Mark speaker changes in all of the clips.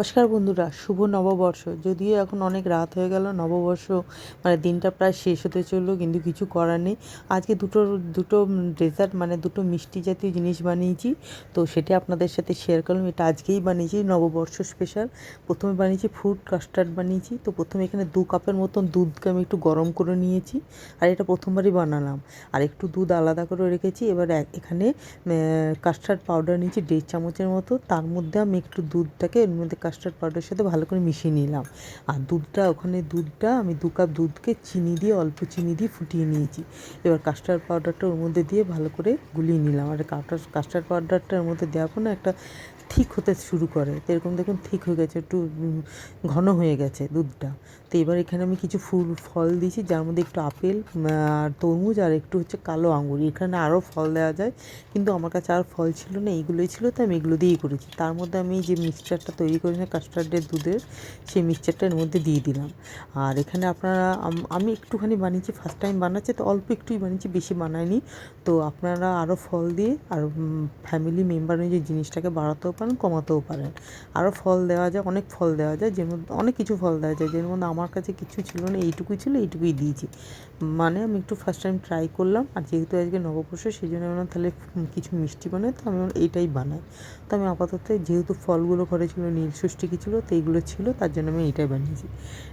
Speaker 1: নমস্কার বন্ধুরা, শুভ নববর্ষ। যদিও এখন অনেক রাত হয়ে গেল, নববর্ষ মানে দিনটা প্রায় শেষ হতে চলল, কিন্তু কিছু করার নেই। আজকে দুটো দুটো ডেজার্ট মানে দুটো মিষ্টি জাতীয় জিনিস বানিয়েছি, তো সেটা আপনাদের সাথে শেয়ার করলাম। এটা আজকেই বানিয়েছি, নববর্ষ স্পেশাল প্রথমে বানিয়েছি ফ্রুট কাস্টার্ড বানিয়েছি, তো প্রথমে এখানে দু কাপের মতন দুধকে আমি একটু গরম করে নিয়েছি, আর এটা প্রথমবারই বানালাম। আর একটু দুধ আলাদা করে রেখেছি, এবার এখানে কাস্টার্ড পাউডার নিয়েছি, দেড় চামচের মতো। তার মধ্যে আমি একটু দুধটাকে, এর মধ্যে কাস্টার্ড পাউডারের সাথে ভালো করে মিশিয়ে নিলাম। আর দুধটা, ওখানে দুধটা, আমি দু কাপ দুধকে চিনি দিয়ে, অল্প চিনি দিয়ে ফুটিয়ে নিয়েছি। এবার কাস্টার্ড পাউডারটা ওর মধ্যে দিয়ে ভালো করে গুলিয়ে নিলাম। আর কাস্টার্ড পাউডারটা ওর মধ্যে দেওয়ার পর না একটা ঠিক হতে শুরু করে। তো এরকম দেখুন ঠিক হয়ে গেছে, একটু ঘন হয়ে গেছে দুধটা। তো এবার এখানে আমি কিছু ফুল, ফল দিয়েছি, যার মধ্যে একটু আপেল আর তরমুজ, আর একটু হচ্ছে কালো আঙুর এখানে আরও ফল দেওয়া যায়, কিন্তু আমার কাছে আর ফল ছিল না, এইগুলোই ছিল, তো আমি এগুলো দিয়েই করেছি। তার মধ্যে আমি যে মিক্সচারটা তৈরি করেছি কাস্টার্ডের দুধের, সেই মিক্সচারটা এর মধ্যে দিয়ে দিলাম। আর এখানে আপনারা, আমি একটুখানি বানিয়েছি ফার্স্ট টাইম বানাচ্ছি, তো অল্প একটুই বানিয়েছি, বেশি বানাইনি। তো আপনারা আরও ফল দিয়ে, আর ফ্যামিলি মেম্বার যে জিনিসটাকে বাড়াতেও পারেন, কমাতেও পারেন। আরও ফল দেওয়া যায়, অনেক ফল দেওয়া যায় মধ্যে অনেক কিছু ফল দেওয়া যায়। যের মধ্যে আমার কাছে কিছু ছিল না, এইটুকুই ছিল, এইটুকুই দিয়েছি। মানে আমি একটু ফার্স্ট টাইম ট্রাই করলাম, আর যেহেতু আজকে নববর্ষ সেই জন্য আমি তাহলে কিছু মিষ্টি বানাই। তো আমি এইটাই বানাই। তো আমি আপাতত যেহেতু ফলগুলো ঘরে ছিল, নীল ষষ্ঠী কি ছিল তো এইগুলো ছিল, তার জন্য আমি এইটাই বানিয়েছি।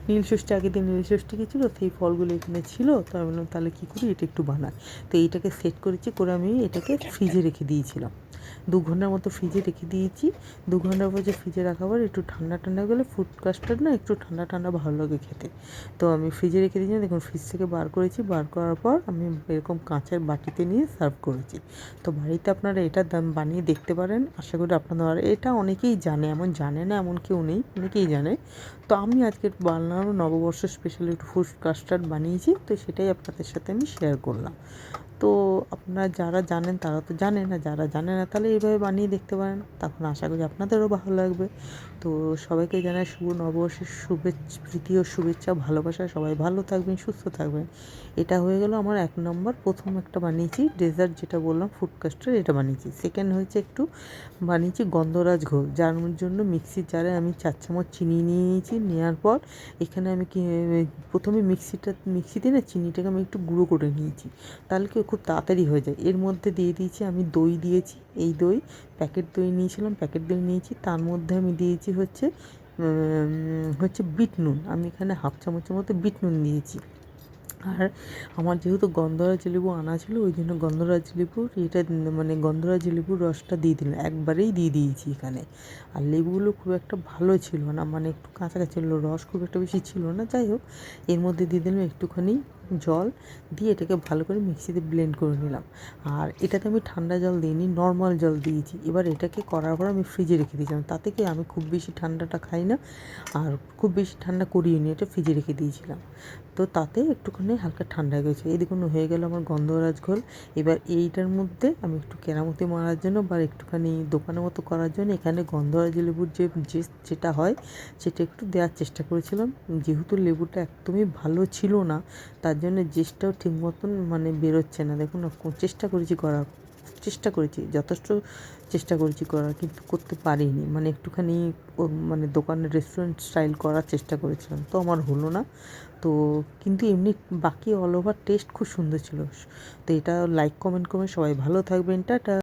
Speaker 1: নীল ষষ্ঠী আগের দিন নীল ষষ্ঠী কি ছিল, সেই ফলগুলো এখানে ছিল, তো আমি বললাম, তাহলে কী করি? এটা একটু বানাই। তো এইটাকে সেট করেছি, করে আমি এটাকে ফ্রিজে রেখে দিয়েছিলাম। দু ঘণ্টার মতো ফ্রিজে রেখে দিয়েছি। দু ঘণ্টার পর যে ফ্রিজে রাখা পর একটু ঠান্ডা ঠান্ডা গেলে ফুড কাস্টার্ড না একটু ঠান্ডা ঠান্ডা ভালো লাগে খেতে। তো আমি ফ্রিজে রেখে দিয়েছি, দেখুন ফ্রিজ থেকে বার করেছি, বার করার পর আমি এরকম কাঁচের বাটিতে নিয়ে সার্ভ করেছি। তো বাড়িতে আপনারা এটা দাম বানিয়ে দেখতে পারেন, আশা করি আপনাদের এটা অনেকেই জানে, এমন জানে না, এমন কেউ নেই, অনেকেই জানে। তো আমি আজকে বানানো নববর্ষ স্পেশাল একটু ফুড কাস্টার্ড বানিয়েছি, তো সেটাই আপনাদের সাথে আমি শেয়ার করলাম। তো আপনারা যারা জানেন তারা তো জানেন না যারা জানে না তাহলে এইভাবে বানিয়ে দেখতে পারেন। তখন আশা করি আপনাদেরও ভালো লাগবে। তো সবাইকে জানাই শুভ নববর্ষের শুভেচ্ছা, প্রীতি ও শুভেচ্ছা ভালোবাসা। সবাই ভালো থাকবেন, সুস্থ থাকবেন। এটা হয়ে গেল আমার এক নম্বর। প্রথম একটা বানিয়েছি, ডেজার্ট যেটা বললাম ফুড কাস্টার্ড এটা বানিয়েছি। সেকেন্ড হয়েছে একটু বানিয়েছি গন্ধরাজ ঘোল, যার জন্য মিক্সির জারে আমি চার চামচ চিনি নিয়ে নিয়েছি। নেওয়ার পর এখানে আমি কি, প্রথমে মিক্সিটা, মিক্সিতে না চিনিটাকে আমি একটু গুঁড়ো করে নিয়েছি। তাহলে কি খুব তাড়াতাড়ি হয়ে যায়। এর মধ্যে দিয়ে দিয়েছি, আমি দই দিয়েছি। এই দই প্যাকেট দই নিয়েছিলাম, প্যাকেট দই নিয়েছি। তার মধ্যে আমি দিয়েছি হচ্ছে হচ্ছে বিট নুন। আমি এখানে হাফ চামচের মতো বিট নুন দিয়েছি। আর আমার যেহেতু গন্ধরাজ লেবু আনা ছিল, ওই জন্য গন্ধরাজ লেবুর এটা মানে গন্ধরাজ লেবুর রসটা দিয়ে দিলাম। একবারেই দিয়ে দিয়েছি এখানে। আর লেবুগুলো খুব একটা ভালো ছিল না মানে একটু কাঁচা কাঁচা ছিল, রস খুব একটা বেশি ছিল না। যাই হোক, এর মধ্যে দিয়ে দিলাম একটুখানি জল দিয়ে এটাকে ভালো করে মিক্সিতে ব্লেন্ড করে নিলাম। আর এটাতে আমি ঠান্ডা জল দিইনি নর্মাল জল দিয়েছি। এবার এটাকে করার পর আমি ফ্রিজে রেখে দিয়েছিলাম। তাতে কি আমি খুব বেশি ঠান্ডাটা খাই না আর খুব বেশি ঠান্ডা করিয়ে নি, এটা ফ্রিজে রেখে দিয়েছিলাম। তো তাতে একটুখানি হালকা ঠান্ডা হয়ে গেছে। এই দেখুন, হয়ে গেল আমার গন্ধরাজ ঘোল। এবার এইটার মধ্যে আমি একটু কেরামতি মারার জন্য বা একটুখানি দোকানের মতো করার জন্য এখানে গন্ধরাজ লেবুর যে যেটা হয়, সেটা একটু দেওয়ার চেষ্টা করেছিলাম। যেহেতু লেবুটা একদমই ভালো ছিল না তার জন্য জেসটাও ঠিক মতন মানে বেরোচ্ছে না। দেখুন চেষ্টা করেছি করার চেষ্টা করেছি, যথেষ্ট চেষ্টা করেছি করার কিন্তু করতে পারিনি। মানে একটুখানি মানে দোকানের রেস্টুরেন্ট স্টাইল করার চেষ্টা করেছিলাম, তো আমার হলো না। তো কিন্তু এমনি বাকি অল ওভার টেস্ট খুব সুন্দর ছিল। তো এটা লাইক কমেন্ট করবেন সবাই ভালো থাকবেন, টাটা।